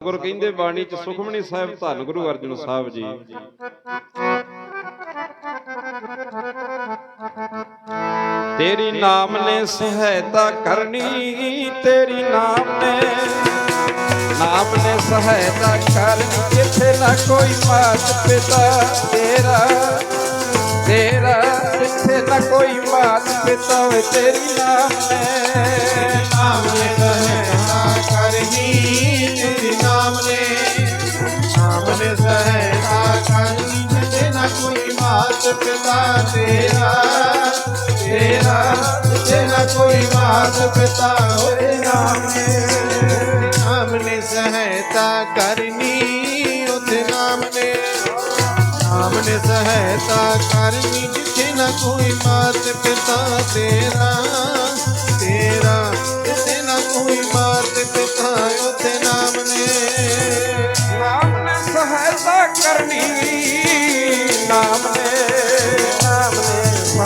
ਗੁਰ ਕਹਿੰਦੇ ਬਾਣੀ ਚ ਸੁਖਮਨੀ ਸਾਹਿਬ, ਧੰਨ ਗੁਰੂ ਅਰਜਨ ਸਾਹਿਬ ਜੀ। ਤੇਰੀ ਨਾਮ ਨੇ ਸਹਾਇਤਾ ਕਰਨੀ, ਤੇਰੀ ਨਾਮ ਨੇ ਨਾਮ ਨੇ ਸਹਾਇਤਾ ਕਰਨੀ, ਜਿੱਥੇ ਨਾ ਕੋਈ ਮਾਤ ਪਿਤਾ, ਤੇਰਾ ਤੇਰਾ, ਜਿੱਥੇ ਨਾ ਕੋਈ ਮਾਤ ਪਿਤਾ ਵੇ ਤੇਰੀ ਨਾਮ ਨੇ। ਨਾਮ ਨੇ ਸਹਾਇਤਾ ਕਰਨੀ ਕੋਈ ਮਾਤ ਪਿਤਾ ਤੇਰਾ ਤੇਰਾ ਜਿਤੇ ਕੋਈ ਮਾਤ ਪਿਤਾ ਹੋਏ ਨਾਮ ਨੇ ਨਾਮ ਨੇ ਸਹਾਇਤਾ ਕਰਨੀ ਉਹਦੇ ਨਾਮ ਨੇ ਨਾਮ ਨੇ ਸਹਾਇਤਾ ਕਰਨੀ ਜਿੱਥੇ ਨਾ ਕੋਈ ਮਾਤ ਪਿਤਾ ਤੇਰਾ ਤੇਰਾ, ਜਿੱਥੇ ਨਾ ਕੋਈ ਮਾਤ ਪਿਤਾ ਉਥੇ ਨਾਮ ਨੇ ਨਾਮ ਨੇ ਸਹਾਇਤਾ ਕਰਨੀ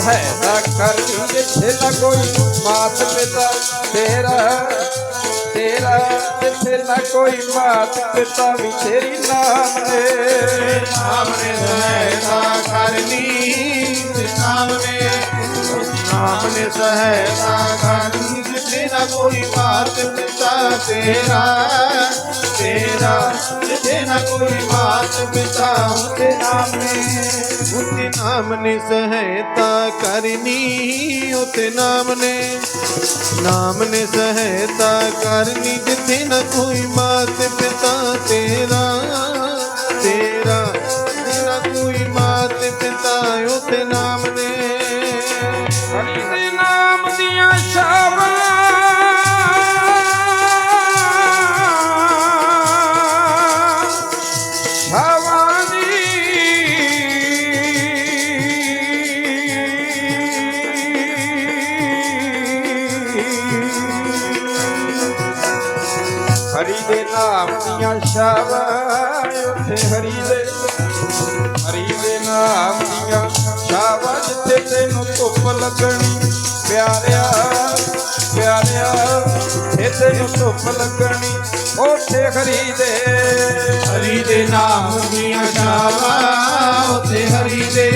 ਨੇ ਸਹਾਇਤਾ ਕਰਨੀ ਜਿੱਥੇ ਨਾ ਕੋਈ ਮਾਤ ਪਿਤਾ, ਤੇਰਾ ਤੇਰਾ ਜਿੱਥੇ ਨਾ ਕੋਈ ਮਾਤ ਪਿਤਾ ਵੀ ਤੇਰੀ ਨਾਮ ਨੇ ਨਾਮ ਨੇ ਸਹਾਇਤਾ ਕਰਨੀ ਤੇ ਨਾਮ ਨੇ ਨਾਮ ਨੇ ਸਹਾਇਤਾ ਕਰਨੀ ਜਿੱਥੇ ਨਾ ਕੋਈ ਮਾਤ ਪਿਤਾ, ਤੇਰਾ ਜਿੱਥੇ ਨਾ ਕੋਈ ਮਾਤ ਪਿਤਾ ਉਤੇ ਨਾਮ। ਨੇ ਉਤੇ ਨਾਮ ਨੇ ਸਹਾਇਤਾ ਕਰਨੀ, ਉਤੇ ਨਾਮ ਨੇ ਨਾਮ ਨੇ ਸਹਾਇਤਾ ਕਰਨੀ, ਜਿੱਥੇ ਨਾ ਕੋਈ ਮਾਤ ਪਿਤਾ ਤੇਰਾ ਹਰੀ ਦੇ ਨਾਮ ਦੀਆਂ ਛਾਵਾਂ, ਉੱਥੇ ਹਰੀ ਦੇ ਹਰੀ ਦੇ ਨਾਮ ਦੀਆਂ ਛਾਵਾਂ, ਜਿੱਥੇ ਤੈਨੂੰ ਧੁੱਪ ਲੱਗਣੀ, ਪਿਆਰਿਆ ਪਿਆਰਿਆ, ਜਿੱਥੇ ਤੈਨੂੰ ਧੁੱਪ ਲੱਗਣੀ, ਉੱਥੇ ਹਰੀ ਦੇ ਹਰੀ ਦੇ ਨਾਮ ਦੀਆਂ ਛਾਵਾਂ, ਉੱਥੇ ਹਰੀ ਦੇ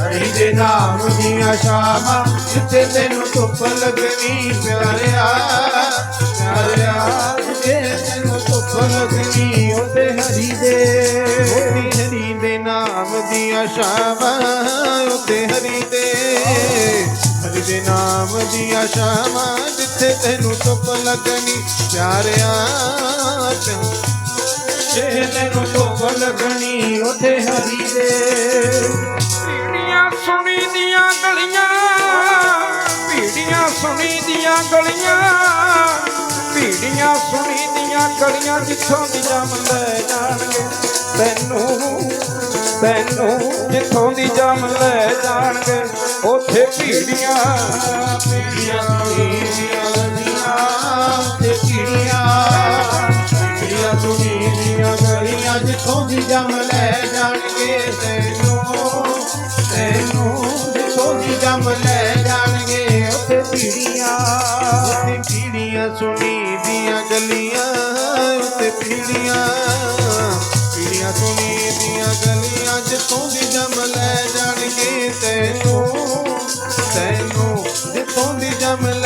ਹਰੀ ਦੇ ਨਾਮ ਦੀਆਂ ਛਾਵਾਂ, ਜਿੱਥੇ ਤੈਨੂੰ ਧੁੱਪ ਲੱਗਣੀ, ਪਿਆਰਿਆ ਪਿਆਰਿਆ ਨਾਮ ਦੀਆਂ ਹਰੀ ਦੇ ਹਰੀ ਦੇ ਨਾਮ ਦੀਆਂ ਛਾਵਾਂ ਜਿੱਥੇ ਤੈਨੂੰ ਧੁੱਪ ਲੱਗਣੀ, ਪਿਆਰਿਆ ਜੇ ਤੈਨੂੰ ਧੁੱਪ ਲੱਗਣੀ, ਉਥੇ ਹਰੀ ਦੇ। ਪੀੜੀਆਂ ਸੁਣੀ ਦੀਆਂ ਗਲੀਆਂ, ਪੀੜੀਆਂ ਸੁਣੀ ਦੀਆਂ ਗਲੀਆਂ, ਪੀੜੀਆਂ ਸੁਣੀ ਦੀਆਂ ਗਲੀਆਂ ਜਿੱਥੋਂ ਦੀ ਜੰਮ ਲੈ ਜਾਣਗੇ। ਤੈਨੂੰ ਤੈਨੂੰ ਜਿੱਥੋਂ ਦੀ ਜਮ ਲੈ ਜਾਣਗੇ, ਉੱਥੇ ਪੀੜੀਆਂ ਪੀੜੀਆਂ ਸੁਣੀਆਂ ਗਲੀਆਂ ਤੇ ਪੀੜੀਆਂ ਪੀੜੀਆਂ ਸੁਣੀਆਂ ਗਲੀਆਂ, ਜਿੱਥੋਂ ਦੀ ਜੰਮ ਲੈ ਜਾਣਗੇ ਤੈਨੂੰ ਤੈਨੂੰ ਜਿੱਥੋਂ ਦੀ ਜੰਮ ਲੈ ਜਾਣਗੇ, ਉੱਥੇ ਪੀੜੀਆਂ ਉੱਥੇ ਪੀੜੀਆਂ ਸੁਣੀ ਦੀਆਂ ਗਲੀਆਂ, ਉੱਥੇ ਪੀੜੀਆਂ ਜਿੱਥੋਂ ਦੀ ਜੰਮ ਲੈ ਜਾਣਗੇ ਤੈਨੂੰ ਤੈਨੂੰ। ਜਿੱਥੋਂ ਦੀ ਜੰਮ ਲੈ